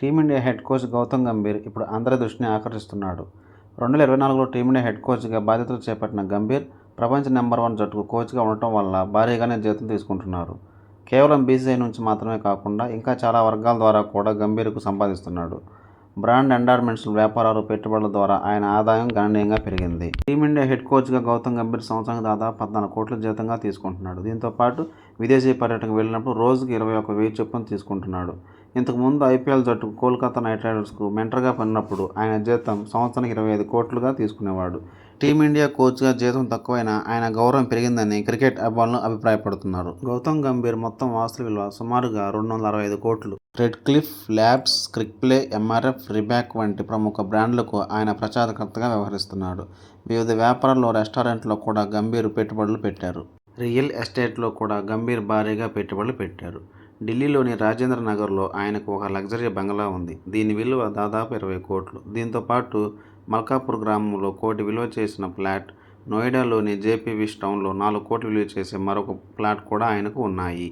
Team India head coach Gautam Gambhir ఇప్పుడు అందరి దృష్టిని ఆకర్షిస్తున్నాడు. రెండు వేల ఇరవై నాలుగులో టీమిండియా హెడ్ కోచ్గా బాధ్యతలు చేపట్టిన గంభీర్ ప్రపంచ నెంబర్ వన్ జట్టుకు కోచ్గా ఉండటం వల్ల భారీగానే జీతం తీసుకుంటున్నారు. కేవలం బీసీఐ నుంచి మాత్రమే కాకుండా ఇంకా చాలా వర్గాల ద్వారా కూడా గంభీర్కు సంపాదిస్తున్నాడు. బ్రాండ్ ఎండార్మెంట్స్ వ్యాపారాలు పెట్టుబడుల ద్వారా ఆయన ఆదాయం గణనీయంగా పెరిగింది. టీమిండియా హెడ్ కోచ్గా గౌతమ్ గంభీర్ సంవత్సరానికి దాదాపు పద్నాలుగు కోట్ల జీతంగా తీసుకుంటున్నాడు. దీంతో పాటు విదేశీ పర్యటనకు వెళ్ళినప్పుడు రోజుకి ఇరవై ఒక వెయ్యి చొప్పున తీసుకుంటున్నాడు. ఇంతకు ముందు ఐపీఎల్ జట్టుకు కోల్కతా నైట్ రైడర్స్కు మెంటర్గా పడినప్పుడు ఆయన జీతం సంవత్సరానికి ఇరవై ఐదు కోట్లుగా తీసుకునేవాడు. టీమిండియా కోచ్గా జీతం తక్కువైనా ఆయన గౌరవం పెరిగిందని క్రికెట్ అభిమానులు అభిప్రాయపడుతున్నారు. గౌతమ్ గంభీర్ మొత్తం ఆస్తుల విలువ సుమారుగా రెండు వందల అరవై ఐదు కోట్లు. Redcliffe Labs CricPlay MRF Reebok వంటి ప్రముఖ బ్రాండ్లకు ఆయన ప్రచారకర్తగా వ్యవహరిస్తున్నాడు వివిధ వ్యాపారాల్లో రెస్టారెంట్లో కూడా గంభీర్ పెట్టుబడులు పెట్టారు. రియల్ ఎస్టేట్లో కూడా గంభీర్ భారీగా పెట్టుబడులు పెట్టారు. ఢిల్లీలోని రాజేంద్ర నగర్లో ఆయనకు ఒక లగ్జరీ బంగ్లా ఉంది. దీని విలువ దాదాపు ఇరవై కోట్లు. దీంతో పాటు మల్కాపూర్ గ్రామంలో కోటి విలువ చేసిన ఫ్లాట్ నోయిడాలోని జేపీ విష్ టౌన్లో నాలుగు కోట్లు విలువ చేసే మరొక ఫ్లాట్ కూడా ఆయనకు ఉన్నాయి.